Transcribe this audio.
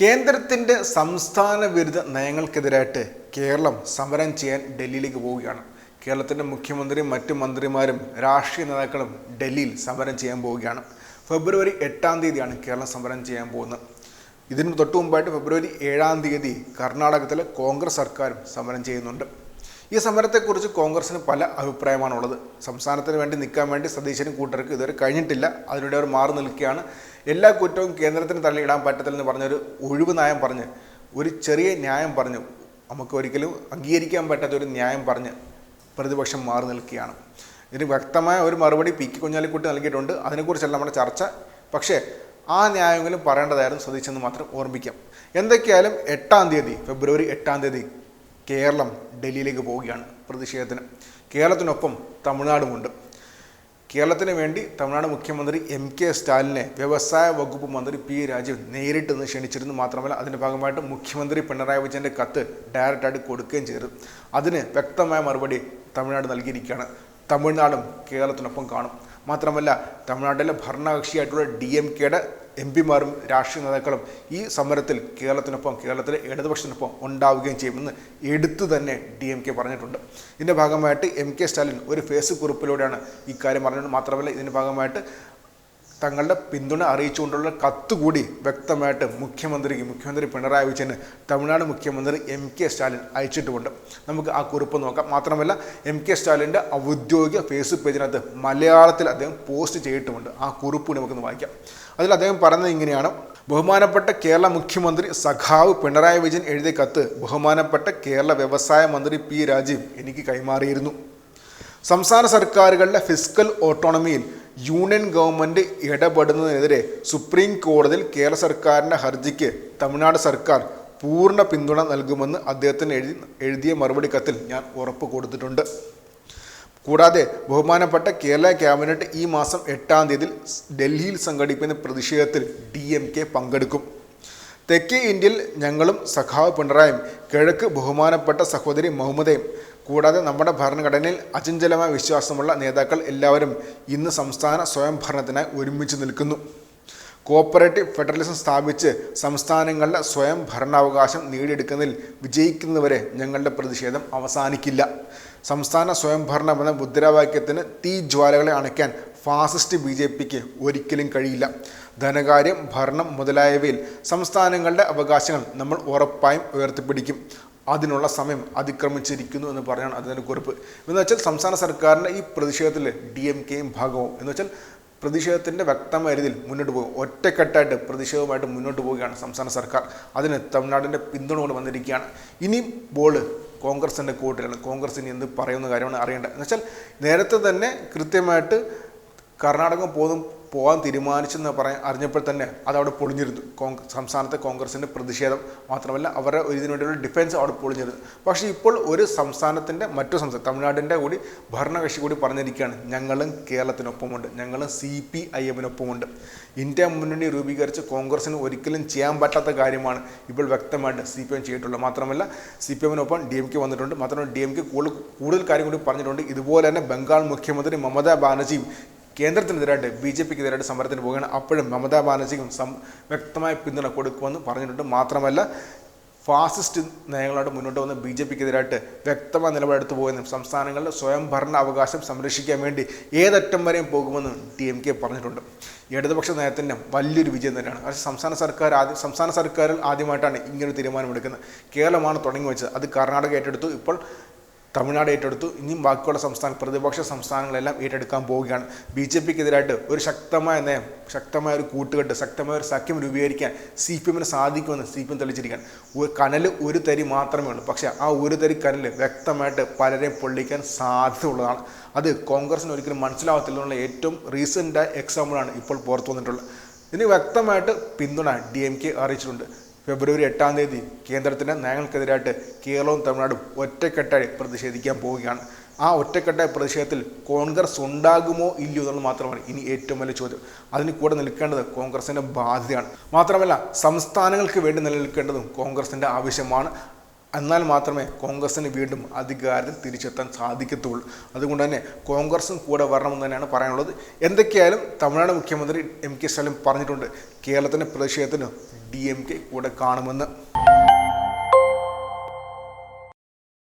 കേന്ദ്രത്തിന്റെ സംസ്ഥാന വിരുദ്ധ നയങ്ങൾക്കെതിരായിട്ട് കേരളം സമരം ചെയ്യാൻ ഡൽഹിയിലേക്ക് പോവുകയാണ്. കേരളത്തിന്റെ മുഖ്യമന്ത്രിയും മറ്റ് മന്ത്രിമാരും രാഷ്ട്രീയ നേതാക്കളും ഡൽഹിയിൽ സമരം ചെയ്യാൻ പോവുകയാണ്. ഫെബ്രുവരി എട്ടാം തീയതിയാണ് കേരളം സമരം ചെയ്യാൻ പോകുന്നത്. ഇതിന് തൊട്ടു മുമ്പായിട്ട് ഫെബ്രുവരി ഏഴാം തീയതി കർണാടകത്തിലെ കോൺഗ്രസ് സർക്കാരും സമരം ചെയ്യുന്നുണ്ട്. ഈ സമരത്തെക്കുറിച്ച് കോൺഗ്രസിന് പല അഭിപ്രായമാണുള്ളത്. സംസ്ഥാനത്തിന് വേണ്ടി നിൽക്കാൻ വേണ്ടി സതീശനും കൂട്ടർക്ക് ഇതുവരെ കഴിഞ്ഞിട്ടില്ല. അതിനിടെ അവർ മാറി നിൽക്കുകയാണ്. എല്ലാ കുറ്റവും കേന്ദ്രത്തിന് തള്ളിയിടാൻ പറ്റത്തില്ലെന്ന് പറഞ്ഞൊരു ഒഴിവ് നയം പറഞ്ഞ് ഒരു ചെറിയ ന്യായം പറഞ്ഞു നമുക്ക് ഒരിക്കലും അംഗീകരിക്കാൻ പറ്റാത്ത ഒരു ന്യായം പറഞ്ഞ് പ്രതിപക്ഷം മാറി നിൽക്കുകയാണ്. ഇതിന് വ്യക്തമായ ഒരു മറുപടി പി കെ കുഞ്ഞാലിക്കുട്ടി നൽകിയിട്ടുണ്ട്. അതിനെക്കുറിച്ചല്ല നമ്മുടെ ചർച്ച. പക്ഷേ ആ ന്യായമെങ്കിലും പറയേണ്ടതായിരുന്നു സതീശെന്ന് മാത്രം ഓർമ്മിക്കാം. എന്തൊക്കെയായാലും എട്ടാം തീയതി ഫെബ്രുവരി എട്ടാം തീയതി കേരളം ഡൽഹിയിലേക്ക് പോവുകയാണ് പ്രതിഷേധത്തിന്. കേരളത്തിനൊപ്പം തമിഴ്നാടുമുണ്ട്. കേരളത്തിന് വേണ്ടി തമിഴ്നാട് മുഖ്യമന്ത്രി എം കെ സ്റ്റാലിനെ വ്യവസായ വകുപ്പ് മന്ത്രി പി രാജീവ് നേരിട്ട് നിന്ന് ക്ഷണിച്ചിരുന്നു. മാത്രമല്ല അതിന്റെ ഭാഗമായിട്ട് മുഖ്യമന്ത്രി പിണറായി വിജയന്റെ കത്ത് ഡയറക്റ്റായിട്ട് കൊടുക്കുകയും ചെയ്തു അതിന് വ്യക്തമായ മറുപടി തമിഴ്നാട് നൽകിയിരിക്കുകയാണ്. തമിഴ്നാടും കേരളത്തിനൊപ്പം കാണും. മാത്രമല്ല തമിഴ്നാട്ടിലെ ഭരണകക്ഷിയായിട്ടുള്ള ഡി എം കെയുടെ എം പിമാരും രാഷ്ട്രീയ നേതാക്കളും ഈ സമരത്തിൽ കേരളത്തിനൊപ്പം കേരളത്തിലെ ഇടതുപക്ഷത്തിനൊപ്പം ഉണ്ടാവുകയും ചെയ്യുമെന്ന് എടുത്തു തന്നെ ഡി എം കെ പറഞ്ഞിട്ടുണ്ട്. ഇതിന്റെ ഭാഗമായിട്ട് എം കെ സ്റ്റാലിൻ ഒരു ഫേസ്ബുക്ക് കുറിപ്പിലൂടെയാണ് ഇക്കാര്യം പറഞ്ഞത്. മാത്രമല്ല ഇതിന്റെ ഭാഗമായിട്ട് തങ്ങളുടെ പിന്തുണ അറിയിച്ചുകൊണ്ടുള്ള കത്ത് കൂടി വ്യക്തമായിട്ട് മുഖ്യമന്ത്രിക്ക് മുഖ്യമന്ത്രി പിണറായി വിജയന് തമിഴ്നാട് മുഖ്യമന്ത്രി എം കെ സ്റ്റാലിൻ അയച്ചിട്ടുമുണ്ട്. നമുക്ക് ആ കുറിപ്പ് നോക്കാം. മാത്രമല്ല എം കെ സ്റ്റാലിന്റെ ഔദ്യോഗിക ഫേസ്ബുക്ക് പേജിനകത്ത് മലയാളത്തിൽ അദ്ദേഹം പോസ്റ്റ് ചെയ്തിട്ടുമുണ്ട്. ആ കുറിപ്പ് നമുക്കൊന്ന് വായിക്കാം. അതിൽ അദ്ദേഹം പറയുന്നത് ഇങ്ങനെയാണ്. ബഹുമാനപ്പെട്ട കേരള മുഖ്യമന്ത്രി സഖാവ് പിണറായി വിജയൻ എഴുതിയ കത്ത് ബഹുമാനപ്പെട്ട കേരള വ്യവസായ മന്ത്രി പി രാജീവ് എനിക്ക് കൈമാറിയിരുന്നു. സംസ്ഥാന സർക്കാരുകളുടെ ഫിസിക്കൽ ഓട്ടോണമിയിൽ യൂണിയൻ ഗവൺമെന്റ് ഇടപെടുന്നതിനെതിരെ സുപ്രീം കോടതിയിൽ കേരള സർക്കാരിന്റെ ഹർജിക്ക് തമിഴ്നാട് സർക്കാർ പൂർണ പിന്തുണ നൽകുമെന്ന് അദ്ദേഹത്തിന് എഴുതി എഴുതിയ മറുപടി കത്തിൽ ഞാൻ ഉറപ്പ് കൊടുത്തിട്ടുണ്ട്. കൂടാതെ ബഹുമാനപ്പെട്ട കേരള ക്യാബിനറ്റ് ഈ മാസം എട്ടാം തീയതി ഡൽഹിയിൽ സംഘടിപ്പിക്കുന്ന പ്രതിഷേധത്തിൽ ഡി എം കെ പങ്കെടുക്കും. തെക്കേ ഇന്ത്യയിൽ ഞങ്ങളും സഖാവ് പിണറായും കിഴക്ക് ബഹുമാനപ്പെട്ട സഹോദരി മുഹമ്മദയും കൂടാതെ നമ്മുടെ ഭരണഘടനയിൽ അചഞ്ചലമായ വിശ്വാസമുള്ള നേതാക്കൾ എല്ലാവരും ഇന്ന് സംസ്ഥാന സ്വയംഭരണത്തിനായി ഒരുമിച്ച് നിൽക്കുന്നു. കോപ്പറേറ്റീവ് ഫെഡറലിസം സ്ഥാപിച്ച് സംസ്ഥാനങ്ങളുടെ സ്വയം ഭരണാവകാശം നേടിയെടുക്കുന്നതിൽ വിജയിക്കുന്നവരെ ഞങ്ങളുടെ പ്രതിഷേധം അവസാനിക്കില്ല. സംസ്ഥാന സ്വയംഭരണം എന്ന മുദ്രാവാക്യത്തിന് തീ ജ്വാലകളെ അണയ്ക്കാൻ ഫാസിസ്റ്റ് ബി ജെ പിക്ക് ഒരിക്കലും കഴിയില്ല. ധനകാര്യം ഭരണം മുതലായവയിൽ സംസ്ഥാനങ്ങളുടെ അവകാശങ്ങൾ നമ്മൾ ഉറപ്പായും ഉയർത്തിപ്പിടിക്കും. അതിനുള്ള സമയം അതിക്രമിച്ചിരിക്കുന്നു എന്ന് പറഞ്ഞാണ് അതിന്റെ കുറിപ്പ്. എന്ന് വെച്ചാൽ സംസ്ഥാന സർക്കാരിന്റെ ഈ പ്രതിഷേധത്തിൽ ഡി എം കെയും ഭാഗവും എന്ന് വെച്ചാൽ പ്രതിഷേധത്തിന്റെ വ്യക്തമായ രീതിയിൽ മുന്നോട്ട് പോകും. ഒറ്റക്കെട്ടായിട്ട് പ്രതിഷേധവുമായിട്ട് മുന്നോട്ട് പോവുകയാണ് സംസ്ഥാന സർക്കാർ. അതിന് തമിഴ്നാടിന്റെ പിന്തുണ കൊണ്ട് വന്നിരിക്കുകയാണ്. ഇനിയും ബോൾ കോൺഗ്രസിന്റെ കൂട്ടിലാണ് കോൺഗ്രസ് ഇനി എന്ത് പറയുന്ന കാര്യമാണ് അറിയേണ്ടത്. എന്ന് വെച്ചാൽ നേരത്തെ തന്നെ കൃത്യമായിട്ട് കർണാടകം പോകും പോകാൻ തീരുമാനിച്ചെന്ന് പറയാൻ അറിഞ്ഞപ്പോൾ തന്നെ അതവിടെ പൊളിഞ്ഞിരുന്നു. കോൺഗ്രസ് സംസ്ഥാനത്തെ കോൺഗ്രസിന്റെ പ്രതിഷേധം മാത്രമല്ല അവരുടെ ഒരു ഇതിനു ഡിഫൻസ് അവിടെ പൊളിഞ്ഞിരുന്നു. പക്ഷേ ഇപ്പോൾ ഒരു സംസ്ഥാനത്തിന്റെ മറ്റു സംസ്ഥാനം തമിഴ്നാടിന്റെ കൂടി ഭരണകക്ഷി കൂടി പറഞ്ഞിരിക്കുകയാണ്. ഞങ്ങളും കേരളത്തിനൊപ്പമുണ്ട്. ഞങ്ങളും സി പി ഐ എമ്മിനൊപ്പമുണ്ട് ഇന്ത്യ മുന്നണി രൂപീകരിച്ച് കോൺഗ്രസിന് ഒരിക്കലും ചെയ്യാൻ പറ്റാത്ത കാര്യമാണ് ഇപ്പോൾ വ്യക്തമായിട്ട് സി പി എം ചെയ്തിട്ടുള്ളത്. മാത്രമല്ല സി പി എമ്മിനൊപ്പം ഡി എം കെ വന്നിട്ടുണ്ട്. മാത്രമല്ല ഡി എം കെ കൂടുതൽ കൂടുതൽ കാര്യം കൂടി പറഞ്ഞിട്ടുണ്ട്. ഇതുപോലെ തന്നെ ബംഗാൾ മുഖ്യമന്ത്രി മമതാ ബാനർജിയും കേന്ദ്രത്തിനെതിരായിട്ട് ബി ജെ പിക്കെതിരായിട്ട് സമരത്തിന് പോവുകയാണ്. അപ്പോഴും മമതാ ബാനർജിക്കും സം വ്യക്തമായ പിന്തുണ കൊടുക്കുമെന്ന് പറഞ്ഞിട്ടുണ്ട്. മാത്രമല്ല ഫാസിസ്റ്റ് നയങ്ങളോട് മുന്നോട്ട് വന്ന് ബി ജെ പിക്കെതിരായിട്ട് വ്യക്തമായ നിലപാടെടുത്ത് പോകുന്ന സംസ്ഥാനങ്ങളുടെ സ്വയംഭരണ അവകാശം സംരക്ഷിക്കാൻ വേണ്ടി ഏതറ്റം വരെയും പോകുമെന്ന് ടി എം കെ പറഞ്ഞിട്ടുണ്ട്. ഇടതുപക്ഷ നയത്തിന്റെ വലിയൊരു വിജയം തന്നെയാണ്. പക്ഷേ സംസ്ഥാന സർക്കാർ ആദ്യം സംസ്ഥാന സർക്കാരിൽ ആദ്യമായിട്ടാണ് ഇങ്ങനൊരു തീരുമാനമെടുക്കുന്നത്. കേരളമാണ് തുടങ്ങി വെച്ചത് അത് കർണാടക ഏറ്റെടുത്തു. ഇപ്പോൾ തമിഴ്നാട് ഏറ്റെടുത്തു. ഇനിയും ബാക്കിയുള്ള സംസ്ഥാന പ്രതിപക്ഷ സംസ്ഥാനങ്ങളെല്ലാം ഏറ്റെടുക്കാൻ പോവുകയാണ്. ബി ജെ പിക്കെതിരായിട്ട് ഒരു ശക്തമായ നയം ശക്തമായ ഒരു കൂട്ടുകെട്ട് ശക്തമായ ഒരു സഖ്യം രൂപീകരിക്കാൻ സി പി എമ്മിന് സാധിക്കുമെന്ന് സി പി എം തെളിച്ചിരിക്കാൻ ഒരു കനൽ ഒരു തരി മാത്രമേ ഉള്ളൂ. പക്ഷേ ആ ഒരു തരി കനൽ വ്യക്തമായിട്ട് പലരെയും പൊള്ളിക്കാൻ സാധ്യതയുള്ളതാണ്. അത് കോൺഗ്രസിന് ഒരിക്കലും മനസ്സിലാവത്തില്ല എന്നുള്ള ഏറ്റവും റീസെന്റായ എക്സാമ്പിളാണ് ഇപ്പോൾ പുറത്തു വന്നിട്ടുള്ളത്. ഇതിന് വ്യക്തമായിട്ട് പിന്തുണ ഡി എം കെ അറിയിച്ചിട്ടുണ്ട്. ഫെബ്രുവരി എട്ടാം തീയതി കേന്ദ്രത്തിന്റെ നയങ്ങൾക്കെതിരായിട്ട് കേരളവും തമിഴ്നാടും ഒറ്റക്കെട്ടായി പ്രതിഷേധിക്കാൻ പോവുകയാണ്. ആ ഒറ്റക്കെട്ടായ പ്രതിഷേധത്തിൽ കോൺഗ്രസ് ഉണ്ടാകുമോ ഇല്ലയോ എന്നുള്ളത് മാത്രമാണ് ഇനി ഏറ്റവും വലിയ ചോദ്യം. അതിന് കൂടെ നിൽക്കേണ്ടത് കോൺഗ്രസിന്റെ ബാധ്യതയാണ്. മാത്രമല്ല സംസ്ഥാനങ്ങൾക്ക് വേണ്ടി നിലനിൽക്കേണ്ടതും കോൺഗ്രസിന്റെ ആവശ്യമാണ്. എന്നാൽ മാത്രമേ കോൺഗ്രസിന് വീണ്ടും അധികാരത്തിൽ തിരിച്ചെത്താൻ സാധിക്കത്തുള്ളൂ. അതുകൊണ്ട് തന്നെ കോൺഗ്രസും കൂടെ വരണമെന്ന് തന്നെയാണ് പറയാനുള്ളത്. എന്തൊക്കെയായാലും തമിഴ്നാട് മുഖ്യമന്ത്രി എം കെ സ്റ്റാലിൻ പറഞ്ഞിട്ടുണ്ട് കേരളത്തിന്റെ പ്രതിഷേധത്തിന് ഡി എം കെ കൂടെ കാണുമെന്ന്.